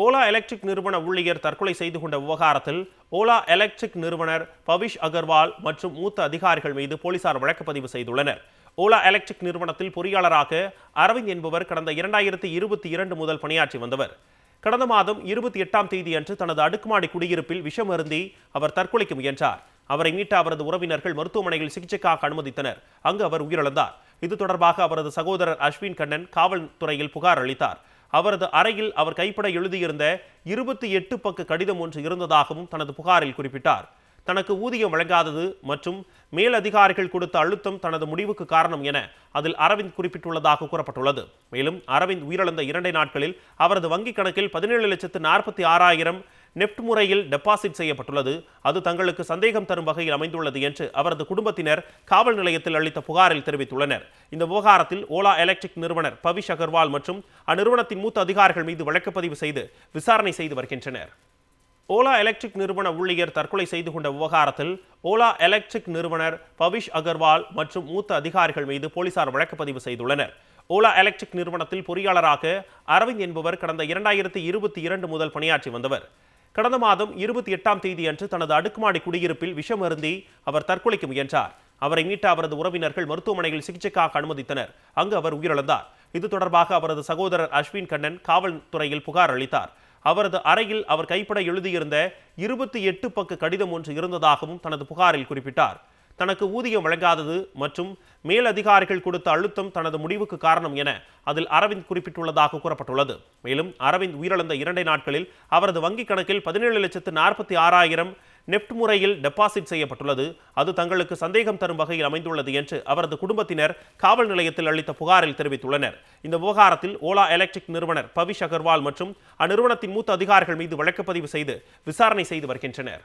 Ola electric நிறுவன ஊழியர் தற்கொலை செய்து கொண்ட விவகாரத்தில் ஓலா எலக்ட்ரிக் நிறுவனர் பவிஷ் அகர்வால் மற்றும் மூத்த அதிகாரிகள் மீது போலீசார் வழக்கு பதிவு செய்துள்ளனர். ஓலா எலக்ட்ரிக் நிறுவனத்தில் பொறியாளராக அரவிந்த் என்பவர் கடந்த இரண்டாயிரத்தி இருபத்தி இரண்டு முதல் பணியாற்றி வந்தவர். கடந்த மாதம் இருபத்தி எட்டாம் தேதி அன்று தனது அடுக்குமாடி குடியிருப்பில் விஷம் அருந்தி அவர் தற்கொலைக்கு முயன்றார். அவரை மீட்ட அவரது உறவினர்கள் மருத்துவமனையில் சிகிச்சைக்காக அனுமதித்தனர். அங்கு அவர் உயிரிழந்தார். இது தொடர்பாக அவரது சகோதரர் அஸ்வின் கண்ணன் காவல்துறையில் புகார் அளித்தார். அவரது அறையில் அவர் கைப்பட எழுதியிருந்த இருபத்தி எட்டு பக்க கடிதம் ஒன்று இருந்ததாகவும் தனது புகாரில் குறிப்பிட்டார். தனக்கு ஊதியம் வழங்காதது மற்றும் மேலதிகாரிகள் கொடுத்த அழுத்தம் தனது முடிவுக்கு காரணம் என அதில் அரவிந்த் குறிப்பிட்டுள்ளதாக கூறப்பட்டுள்ளது. மேலும் அரவிந்த் உயிரிழந்த இரண்டை நாட்களில் அவரது வங்கிக் கணக்கில் பதினேழு லட்சத்து நாற்பத்தி ஆறாயிரம் நெப்ட் முறையில் டெபாசிட் செய்யப்பட்டுள்ளது. அது தங்களுக்கு சந்தேகம் தரும் வகையில் அமைந்துள்ளது என்று அவரது குடும்பத்தினர் காவல் நிலையத்தில் அளித்த புகாரில் தெரிவித்துள்ளனர். இந்த விவகாரத்தில் ஓலா எலக்ட்ரிக் நிறுவனர் பவிஷ் அகர்வால் மற்றும் அந்நிறுவனத்தின் மூத்த அதிகாரிகள் மீது வழக்குப்பதிவு செய்து விசாரணை செய்து வருகின்றனர். ஓலா எலக்ட்ரிக் நிறுவன ஊழியர் தற்கொலை செய்து கொண்ட விவகாரத்தில் ஓலா எலக்ட்ரிக் நிறுவனர் பவிஷ் அகர்வால் மற்றும் மூத்த அதிகாரிகள் மீது போலீசார் வழக்குப்பதிவு செய்துள்ளனர். ஓலா எலக்ட்ரிக் நிறுவனத்தில் பொறியாளராக அரவிந்த் என்பவர் கடந்த இரண்டாயிரத்தி இருபத்தி இரண்டு முதல் பணியாற்றி வந்தவர். கடந்த மாதம் இருபத்தி எட்டாம் தேதி அன்று தனது அடுக்குமாடி குடியிருப்பில் விஷம் அருந்தி அவர் தற்கொலைக்கு முயன்றார். அவரை மீட்ட அவரது உறவினர்கள் மருத்துவமனையில் சிகிச்சைக்காக அனுமதித்தனர். அங்கு அவர் உயிரிழந்தார். இது தொடர்பாக அவரது சகோதரர் அஸ்வின் கண்ணன் காவல்துறையில் புகார் அளித்தார். அவரது அறையில் அவர் கைப்பட எழுதியிருந்த இருபத்தி எட்டு பக்க கடிதம் ஒன்று இருந்ததாகவும் தனது புகாரில் குறிப்பிட்டார். தனக்கு ஊதியம் வழங்காதது மற்றும் மேலதிகாரிகள் கொடுத்த அழுத்தம் தனது முடிவுக்கு காரணம் என அதில் அரவிந்த் குறிப்பிட்டுள்ளதாக கூறப்பட்டுள்ளது. மேலும் அரவிந்த் உயிரிழந்த இரண்டை நாட்களில் அவரது வங்கிக் கணக்கில் பதினேழு லட்சத்து நாற்பத்தி ஆறாயிரம் நெப்ட் முறையில் டெபாசிட் செய்யப்பட்டுள்ளது. அது தங்களுக்கு சந்தேகம் தரும் வகையில் அமைந்துள்ளது என்று அவரது குடும்பத்தினர் காவல் நிலையத்தில் அளித்த புகாரில் தெரிவித்துள்ளனர். இந்த விவகாரத்தில் ஓலா எலக்ட்ரிக் நிறுவனர் பவிஷ் அகர்வால் மற்றும் அந்நிறுவனத்தின் மூத்த அதிகாரிகள் மீது வழக்கு பதிவு செய்து விசாரணை செய்து வருகின்றனர்.